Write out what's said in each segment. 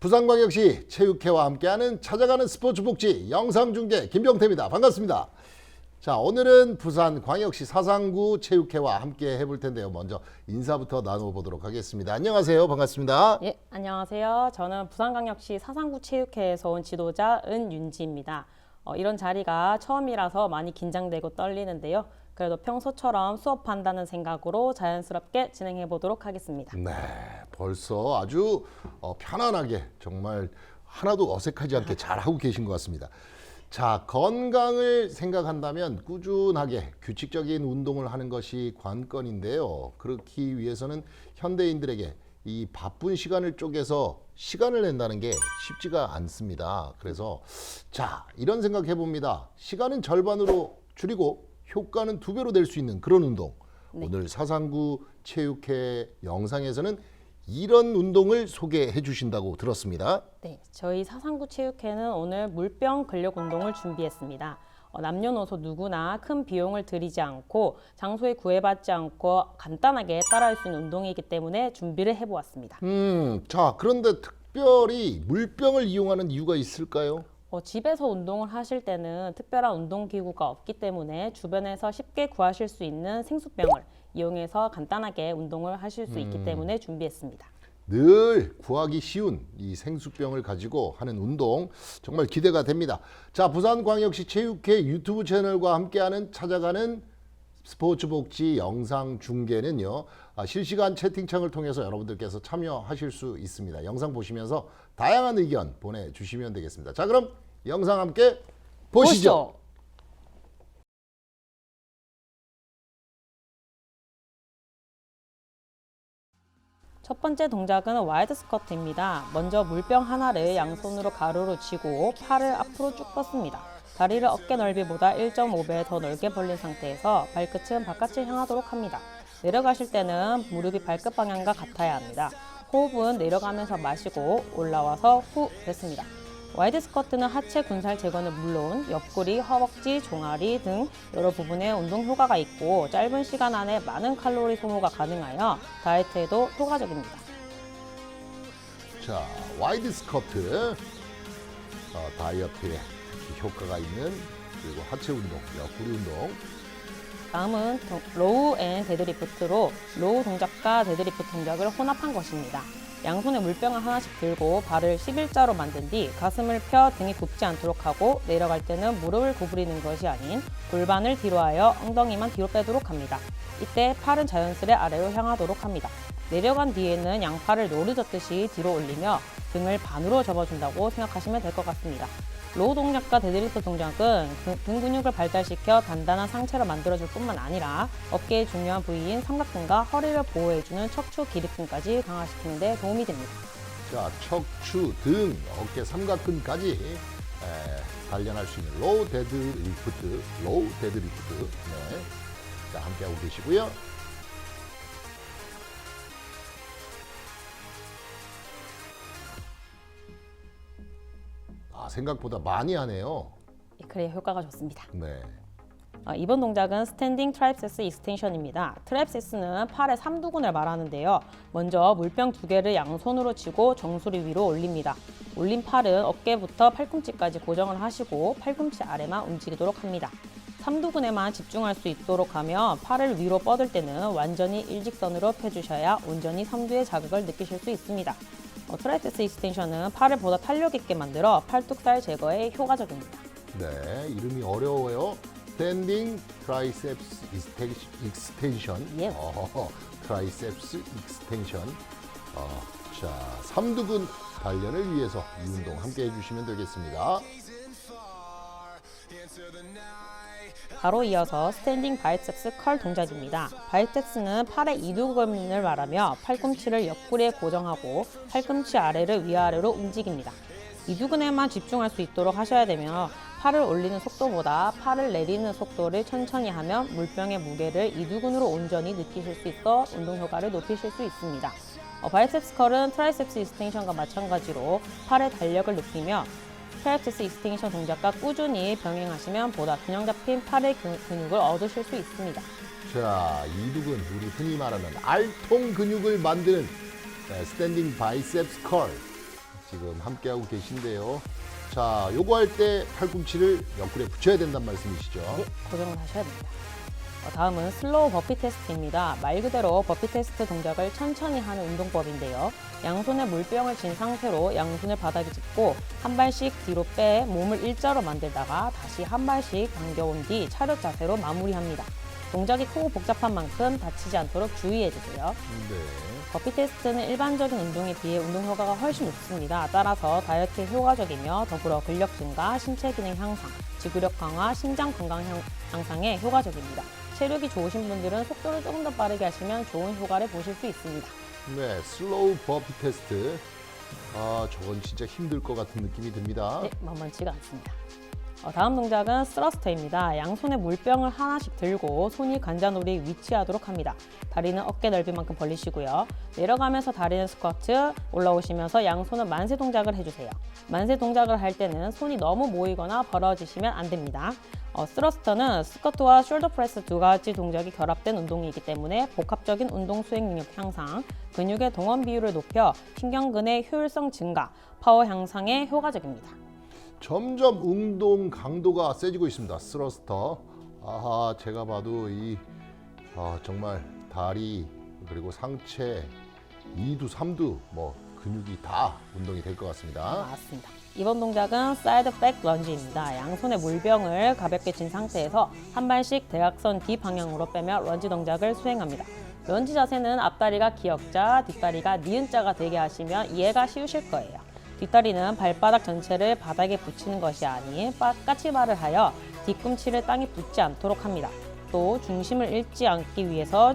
부산광역시 체육회와 함께하는 찾아가는 스포츠 복지 영상 중계 김병태입니다. 반갑습니다. 자, 오늘은 부산광역시 사상구 체육회와 함께 해볼 텐데요. 먼저 인사부터 나눠보도록 하겠습니다. 안녕하세요. 반갑습니다. 예, 안녕하세요. 저는 부산광역시 사상구 체육회에서 온 지도자 은윤지입니다. 어, 이런 자리가 처음이라서 많이 긴장되고 떨리는데요. 그래도 평소처럼 수업한다는 생각으로 자연스럽게 진행해 보도록 하겠습니다. 네, 벌써 아주 어, 편안하게 정말 하나도 어색하지 않게 잘 하고 계신 것 같습니다. 자, 건강을 생각한다면 꾸준하게 규칙적인 운동을 하는 것이 관건인데요. 그렇기 위해서는 현대인들에게 이 바쁜 시간을 쪼개서 시간을 낸다는 게 쉽지가 않습니다. 그래서 자, 이런 생각 해봅니다. 시간은 절반으로 줄이고 효과는 두 배로 낼수 있는 그런 운동. 오늘 사상구 체육회 영상에서는 이런 운동을 소개해 주신다고 들었습니다. 네, 저희 사상구 체육회는 오늘 물병 근력 운동을 준비했습니다. 어, 남녀노소 누구나 큰 비용을 들이지 않고 장소에 구애받지 않고 간단하게 따라할 수 있는 운동이기 때문에 준비를 해보았습니다. 음, 자, 그런데 특별히 물병을 이용하는 이유가 있을까요? 어, 집에서 운동을 하실 때는 특별한 운동기구가 없기 때문에 주변에서 쉽게 구하실 수 있는 생수병을 이용해서 간단하게 운동을 하실 수 있기 때문에 준비했습니다. 늘 구하기 쉬운 이 생수병을 가지고 하는 운동 정말 기대가 됩니다. 자, 부산광역시 체육회 유튜브 채널과 함께하는 찾아가는 스포츠 복지 영상 중계는요 아, 실시간 채팅창을 통해서 여러분들께서 참여하실 수 있습니다. 영상 보시면서 다양한 의견 보내주시면 되겠습니다. 자, 그럼 영상 함께 보시죠. 첫 번째 동작은 와이드 스쿼트입니다. 먼저 물병 하나를 양손으로 가로로 쥐고 팔을 앞으로 쭉 뻗습니다. 다리를 어깨 넓이보다 1.5배 더 넓게 벌린 상태에서 발끝은 바깥을 향하도록 합니다. 내려가실 때는 무릎이 발끝 방향과 같아야 합니다. 호흡은 내려가면서 마시고 올라와서 후 뱉습니다. 와이드 스쿼트는 하체 군살 제거는 물론 옆구리, 허벅지, 종아리 등 여러 부분에 운동 효과가 있고 짧은 시간 안에 많은 칼로리 소모가 가능하여 다이어트에도 효과적입니다. 자, 와이드 스커트 어, 다이어트에 효과가 있는 그리고 하체 운동, 옆구리 운동. 다음은 동- 로우 앤 데드리프트로 로우 동작과 데드리프트 동작을 혼합한 것입니다. 양손에 물병을 하나씩 들고 발을 11자로 만든 뒤 가슴을 펴 등이 굽지 않도록 하고 내려갈 때는 무릎을 구부리는 것이 아닌 골반을 뒤로 하여 엉덩이만 뒤로 빼도록 합니다. 이때 팔은 자연스레 아래로 향하도록 합니다. 내려간 뒤에는 양팔을 노르젓듯이 뒤로 올리며 등을 반으로 접어준다고 생각하시면 될 것 같습니다. 로우 동작과 데드리프트 동작은 등- 등 근육을 발달시켜 단단한 상체를 만들어줄 뿐만 아니라 어깨의 중요한 부위인 삼각근과 허리를 보호해주는 척추 기립근까지 강화시키는 데 도움이 됩니다. 자, 척추, 등, 어깨 삼각근까지 에, 단련할 수 있는 로우 데드 리프트, 로우 데드 리프트. 네. 자, 함께하고 계시고요. 생각보다 많이 하네요. 그래야 효과가 좋습니다. 네. 어, 이번 동작은 스탠딩 트라이셉스 익스텐션입니다. 트라이셉스는 팔의 삼두근을 말하는데요. 먼저 물병 두 개를 양손으로 쥐고 정수리 위로 올립니다. 올린 팔은 어깨부터 팔꿈치까지 고정을 하시고 팔꿈치 아래만 움직이도록 합니다. 삼두근에만 집중할 수 있도록 하며 팔을 위로 뻗을 때는 완전히 일직선으로 펴주셔야 온전히 삼두의 자극을 느끼실 수 있습니다. 어, 트라이셉스 익스텐션은 팔을 보다 탄력 있게 만들어 팔뚝살 제거에 효과적입니다. 네, 이름이 어려워요. 스탠딩 트라이셉스 익스텐션. 예. 어, 트라이셉스 익스텐션. 어, 자, 삼두근 단련을 위해서 이 운동 함께 해주시면 되겠습니다. 바로 이어서 스탠딩 바이셉스 컬 동작입니다. 바이셉스는 팔의 이두근을 말하며 팔꿈치를 옆구리에 고정하고 팔꿈치 아래를 위아래로 움직입니다. 이두근에만 집중할 수 있도록 하셔야 되며 팔을 올리는 속도보다 팔을 내리는 속도를 천천히 하면 물병의 무게를 이두근으로 온전히 느끼실 수 있어 운동 효과를 높이실 수 있습니다. 어, 바이셉스 컬은 트라이셉스 익스텐션과 마찬가지로 팔의 달력을 높이며 트라이셉스 익스텐션 동작과 꾸준히 병행하시면 보다 균형 잡힌 팔의 근- 근육을 얻으실 수 있습니다. 자, 이두근, 우리 흔히 말하는 알통 근육을 만드는 네, 스탠딩 바이셉스 컬. 지금 함께하고 계신데요. 자, 요거 할 때 팔꿈치를 옆구리에 붙여야 된다는 말씀이시죠? 네, 고정을 하셔야 됩니다. 어, 다음은 슬로우 버피 테스트입니다. 말 그대로 버피 테스트 동작을 천천히 하는 운동법인데요. 양손에 물병을 쥔 상태로 양손을 바닥에 짚고 한 발씩 뒤로 빼 몸을 일자로 만들다가 다시 한 발씩 당겨온 뒤 차렷 자세로 마무리합니다. 동작이 크고 복잡한 만큼 다치지 않도록 주의해 주세요. 네. 버피 테스트는 일반적인 운동에 비해 운동 효과가 훨씬 높습니다. 따라서 다이어트에 효과적이며 더불어 근력 증가, 신체 기능 향상, 지구력 강화, 심장 건강 향- 향상에 효과적입니다. 체력이 좋으신 분들은 속도를 조금 더 빠르게 하시면 좋은 효과를 보실 수 있습니다. 네, 슬로우 버피 테스트. 아, 저건 진짜 힘들 것 같은 느낌이 듭니다. 네, 만만치가 않습니다. 어, 다음 동작은 스러스터입니다. 양손에 물병을 하나씩 들고 손이 관자놀이에 위치하도록 합니다. 다리는 어깨 넓이만큼 벌리시고요. 내려가면서 다리는 스쿼트, 올라오시면서 양손은 만세 동작을 해주세요. 만세 동작을 할 때는 손이 너무 모이거나 벌어지시면 안 됩니다. 어, 스러스터는 스쿼트와 숄더 프레스 두 가지 동작이 결합된 운동이기 때문에 복합적인 운동 수행 능력 향상, 근육의 동원 비율을 높여 신경근의 효율성 증가, 파워 향상에 효과적입니다. 점점 운동 강도가 세지고 있습니다. 스러스터. 아하, 제가 봐도 이 아, 정말 다리 그리고 상체, 이두, 삼두 뭐 근육이 다 운동이 될 것 같습니다. 맞습니다. 이번 동작은 사이드 백 런지입니다. 양손에 물병을 가볍게 쥔 상태에서 한 발씩 대각선 뒤 방향으로 빼며 런지 동작을 수행합니다. 런지 자세는 앞다리가 기역자, 뒷다리가 니은자가 되게 하시면 이해가 쉬우실 거예요. 뒷다리는 발바닥 전체를 바닥에 붙이는 것이 아닌 까치발을 하여 뒤꿈치를 땅에 붙지 않도록 합니다. 또 중심을 잃지 않기 위해서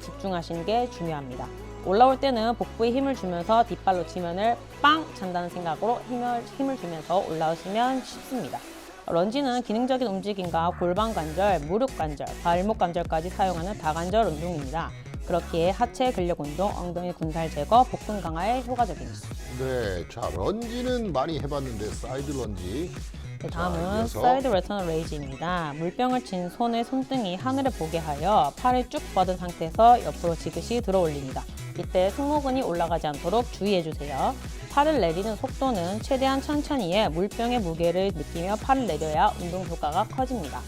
집중하시는 게 중요합니다. 올라올 때는 복부에 힘을 주면서 뒷발로 지면을 빵 찬다는 생각으로 힘을, 힘을 주면서 올라오시면 쉽습니다. 런지는 기능적인 움직임과 골반 관절, 무릎 관절, 발목 관절까지 사용하는 다관절 운동입니다. 그렇기에 하체 근력 운동, 엉덩이 군살 제거, 복근 강화에 효과적입니다. 네, 자 런지는 많이 해봤는데 사이드 런지. 네, 자, 다음은 이어서 사이드 레터널 레이지입니다. 물병을 쥔 손의 손등이 하늘을 보게 하여 팔을 쭉 뻗은 상태에서 옆으로 지그시 들어 올립니다. 이때 승모근이 올라가지 않도록 주의해 주세요. 팔을 내리는 속도는 최대한 천천히 해 물병의 무게를 느끼며 팔을 내려야 운동 효과가 커집니다.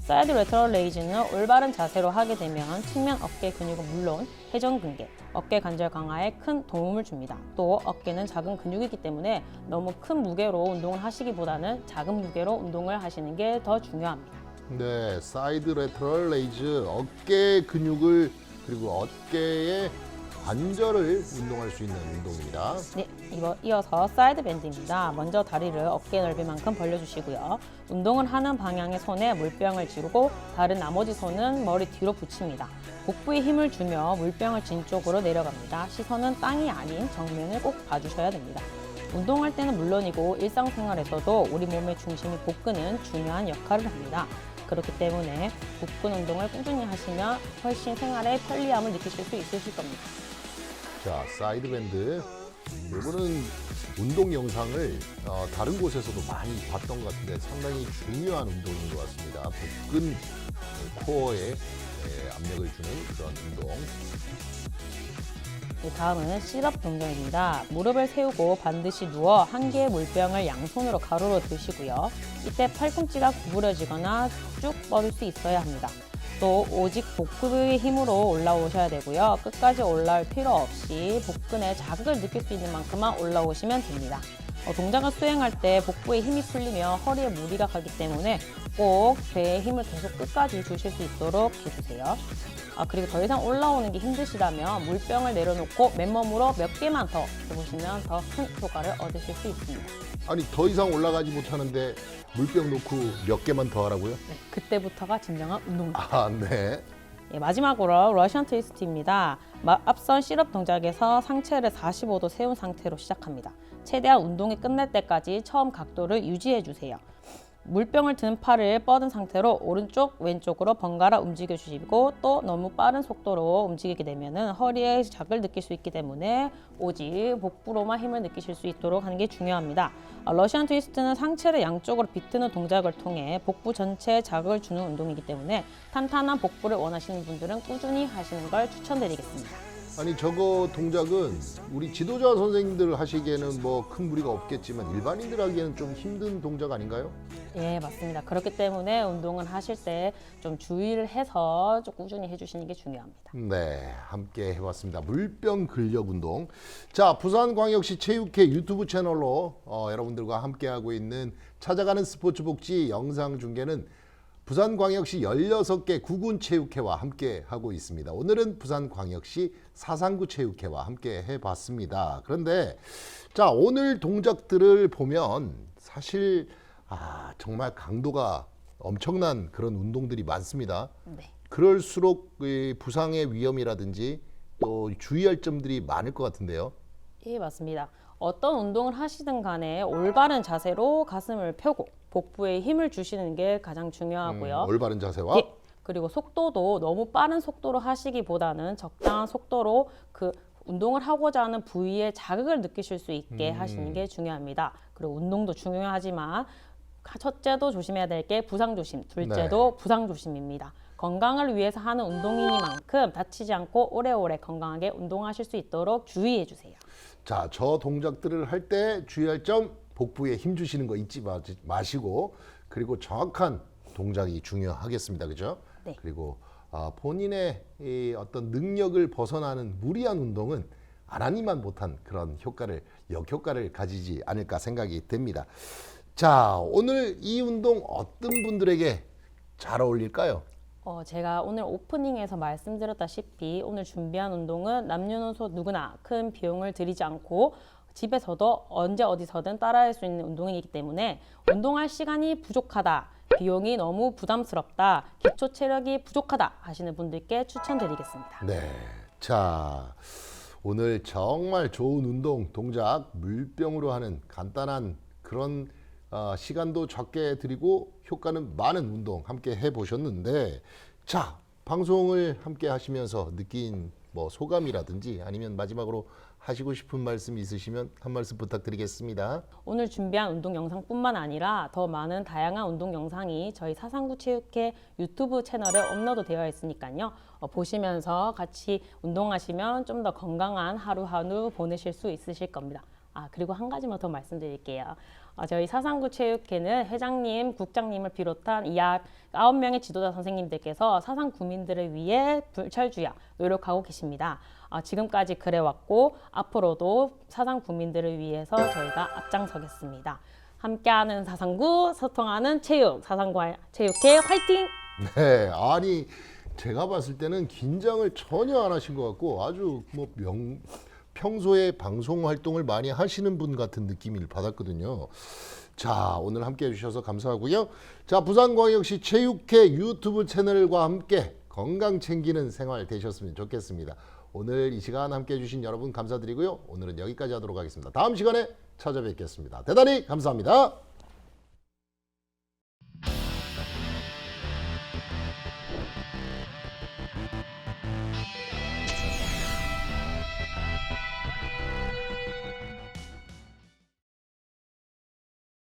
사이드 레터럴 레이즈는 올바른 자세로 하게 되면 측면 어깨 근육은 물론 회전근개, 어깨 관절 강화에 큰 도움을 줍니다. 또 어깨는 작은 근육이기 때문에 너무 큰 무게로 운동을 하시기보다는 작은 무게로 운동을 하시는 게 더 중요합니다. 네, 사이드 레터럴 레이즈 어깨 근육을 그리고 어깨의 관절을 운동할 수 있는 운동입니다. 네, 이거 이어서 사이드 밴드입니다. 먼저 다리를 어깨 넓이만큼 벌려주시고요. 운동을 하는 방향의 손에 물병을 쥐고 다른 나머지 손은 머리 뒤로 붙입니다. 복부에 힘을 주며 물병을 진 쪽으로 내려갑니다. 시선은 땅이 아닌 정면을 꼭 봐주셔야 됩니다. 운동할 때는 물론이고 일상생활에서도 우리 몸의 중심인 복근은 중요한 역할을 합니다. 그렇기 때문에 복근 운동을 꾸준히 하시면 훨씬 생활에 편리함을 느끼실 수 있으실 겁니다. 자, 사이드 밴드. 이거는 운동 영상을 어, 다른 곳에서도 많이 봤던 것 같은데 상당히 중요한 운동인 것 같습니다. 복근 어, 코어에 예, 압력을 주는 그런 운동. 네, 다음은 시럽 동작입니다. 무릎을 세우고 반드시 누워 한 개의 물병을 양손으로 가로로 드시고요. 이때 팔꿈치가 구부러지거나 쭉 뻗을 수 있어야 합니다. 또 오직 복부의 힘으로 올라오셔야 되고요. 끝까지 올라올 필요 없이 복근에 자극을 느낄 수 있는 만큼만 올라오시면 됩니다. 어, 동작을 수행할 때 복부에 힘이 풀리며 허리에 무리가 가기 때문에 꼭 배에 힘을 계속 끝까지 주실 수 있도록 해주세요. 아, 그리고 더 이상 올라오는 게 힘드시다면 물병을 내려놓고 맨몸으로 몇 개만 더 해보시면 더 큰 효과를 얻으실 수 있습니다. 아니 더 이상 올라가지 못하는데 물병 놓고 몇 개만 더 하라고요? 네, 그때부터가 진정한 운동입니다. 아, 네. 예, 마지막으로 러시안 트위스트입니다. 마- 앞선 시럽 동작에서 상체를 45도 세운 상태로 시작합니다. 최대한 운동이 끝날 때까지 처음 각도를 유지해 주세요. 물병을 든 팔을 뻗은 상태로 오른쪽 왼쪽으로 번갈아 움직여 주시고 또 너무 빠른 속도로 움직이게 되면 허리에 자극을 느낄 수 있기 때문에 오직 복부로만 힘을 느끼실 수 있도록 하는 게 중요합니다. 어, 러시안 트위스트는 상체를 양쪽으로 비트는 동작을 통해 복부 전체에 자극을 주는 운동이기 때문에 탄탄한 복부를 원하시는 분들은 꾸준히 하시는 걸 추천드리겠습니다. 아니 저거 동작은 우리 지도자 선생님들 하시기에는 뭐 큰 무리가 없겠지만 일반인들 하기에는 좀 힘든 동작 아닌가요? 예, 맞습니다. 그렇기 때문에 운동을 하실 때 좀 주의를 해서 좀 꾸준히 해주시는 게 중요합니다. 네, 함께 해봤습니다. 물병 근력 운동. 자, 부산광역시 체육회 유튜브 채널로 어, 여러분들과 함께하고 있는 찾아가는 스포츠 복지 영상 중계는 부산광역시 16개 구군 체육회와 함께 하고 있습니다. 오늘은 부산광역시 사상구 체육회와 함께 해봤습니다. 그런데 자, 오늘 동작들을 보면 사실 아, 정말 강도가 엄청난 그런 운동들이 많습니다. 네. 그럴수록 이 부상의 위험이라든지 또 주의할 점들이 많을 것 같은데요. 예, 맞습니다. 어떤 운동을 하시든 간에 올바른 자세로 가슴을 펴고 복부에 힘을 주시는 게 가장 중요하고요. 음, 올바른 자세와 예. 그리고 속도도 너무 빠른 속도로 하시기보다는 적당한 속도로 그 운동을 하고자 하는 부위에 자극을 느끼실 수 있게 음. 하시는 게 중요합니다. 그리고 운동도 중요하지만 첫째도 조심해야 될 게 부상 조심, 둘째도 네. 부상 조심입니다. 건강을 위해서 하는 운동이니만큼 다치지 않고 오래오래 건강하게 운동하실 수 있도록 주의해 주세요. 자, 저 동작들을 할 때 주의할 점 복부에 힘 주시는 거 잊지 마- 마시고 그리고 정확한 동작이 중요하겠습니다. 그죠? 네. 그리고 아, 본인의 이 어떤 능력을 벗어나는 무리한 운동은 안 하니만 못한 그런 효과를 역효과를 가지지 않을까 생각이 됩니다. 자, 오늘 이 운동 어떤 분들에게 잘 어울릴까요? 어, 제가 오늘 오프닝에서 말씀드렸다시피 오늘 준비한 운동은 남녀노소 누구나 큰 비용을 들이지 않고 집에서도 언제 어디서든 따라할 수 있는 운동이기 때문에 운동할 시간이 부족하다, 비용이 너무 부담스럽다, 기초 체력이 부족하다 하시는 분들께 추천드리겠습니다. 네. 자, 오늘 정말 좋은 운동 동작 물병으로 하는 간단한 그런 어, 시간도 적게 드리고 효과는 많은 운동 함께 해 보셨는데 자, 방송을 함께 하시면서 느낀 뭐 소감이라든지 아니면 마지막으로 하시고 싶은 말씀 있으시면 한 말씀 부탁드리겠습니다. 오늘 준비한 운동 영상뿐만 아니라 더 많은 다양한 운동 영상이 저희 사상구 체육회 유튜브 채널에 업로드 되어 있으니까요. 어, 보시면서 같이 운동하시면 좀 더 건강한 하루하루 보내실 수 있으실 겁니다. 아 그리고 한 가지만 더 말씀드릴게요. 어, 저희 사상구 체육회는 회장님, 국장님을 비롯한 이약 아홉 명의 지도자 선생님들께서 사상 구민들을 위해 불철주야 노력하고 계십니다. 어, 지금까지 그래왔고 앞으로도 사상 구민들을 위해서 저희가 앞장서겠습니다. 함께하는 사상구, 소통하는 체육, 사상구 체육회 화이팅! 네, 아니 제가 봤을 때는 긴장을 전혀 안 하신 것 같고 아주 뭐 명, 평소에 방송 활동을 많이 하시는 분 같은 느낌을 받았거든요. 자, 오늘 함께 해주셔서 감사하고요. 자, 부산광역시 체육회 유튜브 채널과 함께 건강 챙기는 생활 되셨으면 좋겠습니다. 오늘 이 시간 함께 해주신 여러분 감사드리고요. 오늘은 여기까지 하도록 하겠습니다. 다음 시간에 찾아뵙겠습니다. 대단히 감사합니다.